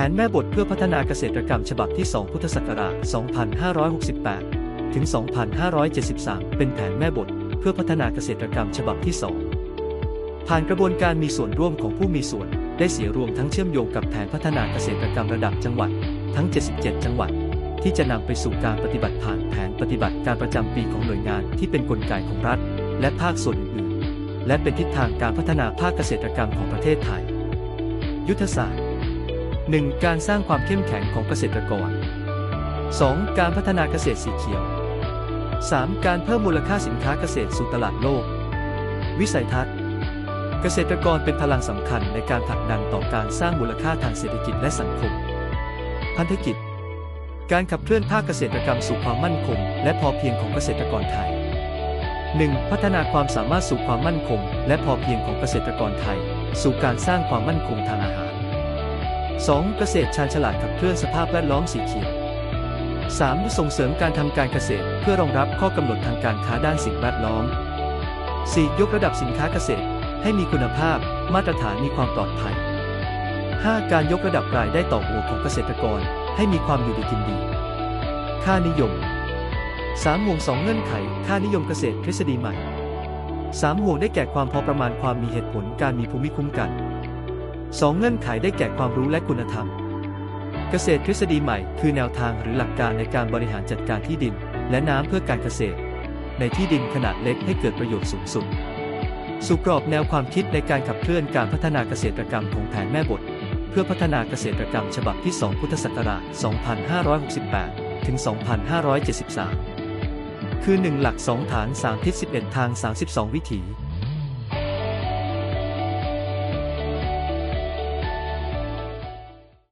ผนแม่บทเพื่อพัฒนาเกษตรกรรมฉบับที่ 2 พุทธศักราช 2568 ถึง 2573 เป็นแผนแม่บทเพื่อพัฒนาเกษตรกรรมฉบับที่ 2 ผ่านกระบวนการมีส่วนร่วมของผู้มีส่วน ได้เสียรวมทั้งเชื่อมโยงกับแผนพัฒนาเกษตรกรรมระดับจังหวัด ทั้ง 77 จังหวัด ที่จะนำไปสู่การปฏิบัติผ่านแผนปฏิบัติการประจำปีของหน่วยงานที่เป็นนกลไกของรัฐ และภาคส่วนอื่น ๆ และเป็นทิศทางการพัฒนาภาคเกษตรกรรมของประเทศไทย ยุทธศาสตร์ 1. การสร้างความเข้มแข็งของเกษตรกร 2. การพัฒนาเกษตรสีเขียว 3. การเพิ่มมูลค่าสินค้าเกษตรสู่ตลาดโลก วิสัยทัศน์ เกษตรกรเป็นพลังสำคัญในการผลักดันต่อการสร้างมูลค่าทางเศรษฐกิจและสังคม พันธกิจ การขับเคลื่อนภาคเกษตรกรรมสู่ความมั่นคง และพอเพียงของเกษตรกรไทย 1. พัฒนาความสามารถสู่ความมั่นคง และพอเพียงของเกษตรกรไทย สู่การสร้างความมั่นคงทางอาหาร 2. เกษตรชาญฉลาดขับเคลื่อนสภาพแวดล้อมสีเขียว 3. ส่งเสริมการทำการเกษตรเพื่อรองรับข้อกำหนดทางการค้าด้านสิ่งแวดล้อม 4. ยกระดับสินค้าเกษตร ให้มีคุณภาพ มาตรฐานมีความปลอดภัย 5. การยกระดับรายได้ต่อหัวของเกษตรกร ให้มีความอยู่ดีกินดี ค่านิยม 3. ห่วง2เงื่อนไข ค่านิยมเกษตรทฤษฎีใหม่ 3. ห่วงได้แก่ความพอประมาณความมีเหตุผลการมีภูมิคุ้มกัน 2. เงื่อนไขได้แก่ความรู้และคุณธรรม เกษตรทฤษฎีใหม่ คือแนวทางหรือหลักการในการบริหารจัดการที่ดิน และน้ำเพื่อการเกษตร ในที่ดินขนาดเล็กให้เกิดประโยชน์สูงสุด สู่กรอบแนวความคิดในการขับเคลื่อนการพัฒนาเกษตรกรรมของแผนแม่บท เพื่อพัฒนาเกษตรกรรมฉบับที่ 2 พุทธศักราช 2568 ถึง 2573 คือ 1 หลัก 2 ฐาน 3 ทิศ 11 ทาง 32 วิถี